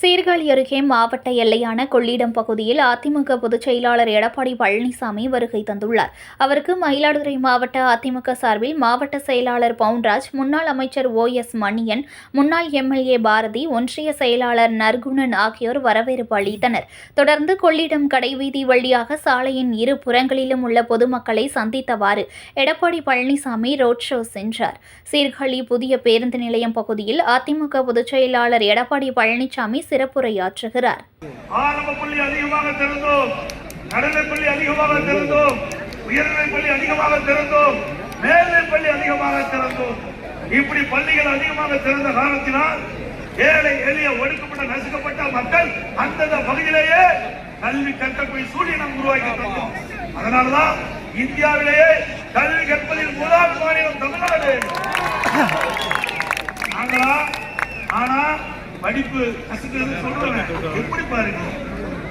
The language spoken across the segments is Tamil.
சீர்காழி அருகே மாவட்ட எல்லையான கொள்ளிடம் பகுதியில் அதிமுக பொதுச் செயலாளர் எடப்பாடி பழனிசாமி வருகை தந்துள்ளார். அவருக்கு மயிலாடுதுறை மாவட்ட அதிமுக சார்பில் மாவட்ட செயலாளர் பவுன்ராஜ் முன்னாள் அமைச்சர் ஓ எஸ் மணியன் முன்னாள் எம்எல்ஏ பாரதி ஒன்றிய செயலாளர் நற்குணன் ஆகியோர் வரவேற்பு அளித்தனர். தொடர்ந்து கொள்ளிடம் கடைவீதி வழியாக சாலையின் இரு புறங்களிலும் உள்ள பொதுமக்களை சந்தித்தவாறு எடப்பாடி பழனிசாமி ரோட் ஷோ சென்றார். சீர்காழி புதிய பேருந்து நிலையம் பகுதியில் அதிமுக பொதுச் செயலாளர் எடப்பாடி பழனிசாமி சிறப்புரையாற்றுகிறார். பள்ளி அதிகமாக பள்ளி அதிகமாக உயர்நிலை பள்ளி அதிகமாக பள்ளி அதிகமாக இப்படி பள்ளிகள் அதிகமாக திறந்த காரணத்தினால் ஏழை எளிய ஒடுக்கப்பட்ட நசுக்கப்பட்ட மக்கள் அந்தந்த பகுதியிலேயே கல்வி கற்கக்கூடிய சூழ்நிலை நாம் உருவாக்கி தந்தோம். அதனாலதான் இந்தியாவிலேயே கல்வி கற்பதில் முதல் மாநிலம் தமிழ்நாடு. படிப்பு கசுக்கிறது சொல்றேன் எப்படி பாருங்க?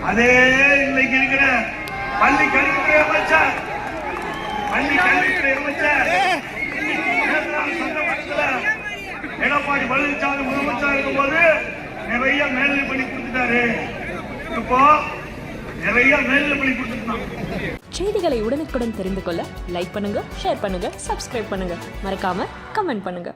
அதே இன்னைக்கு இருக்கிற பள்ளி கல்வித்துறை அமைச்சர் பள்ளி கல்வித்துறை அமைச்சர் எடப்பாடி பழனிசாமி முதலமைச்சர் இருக்கும்போது நிறைய மேல்நிலை பள்ளி கொடுத்துட்டாரு. இப்போ நிறைய மேல்நிலை பள்ளி கொடுத்துட்டான் செய்திகளை உடனுக்குடன் தெரிந்து கொள்ள லைக் பண்ணுங்க ஷேர் பண்ணுங்க சப்ஸ்கிரைப் பண்ணுங்க. மறக்காம கமெண்ட் பண்ணுங்க.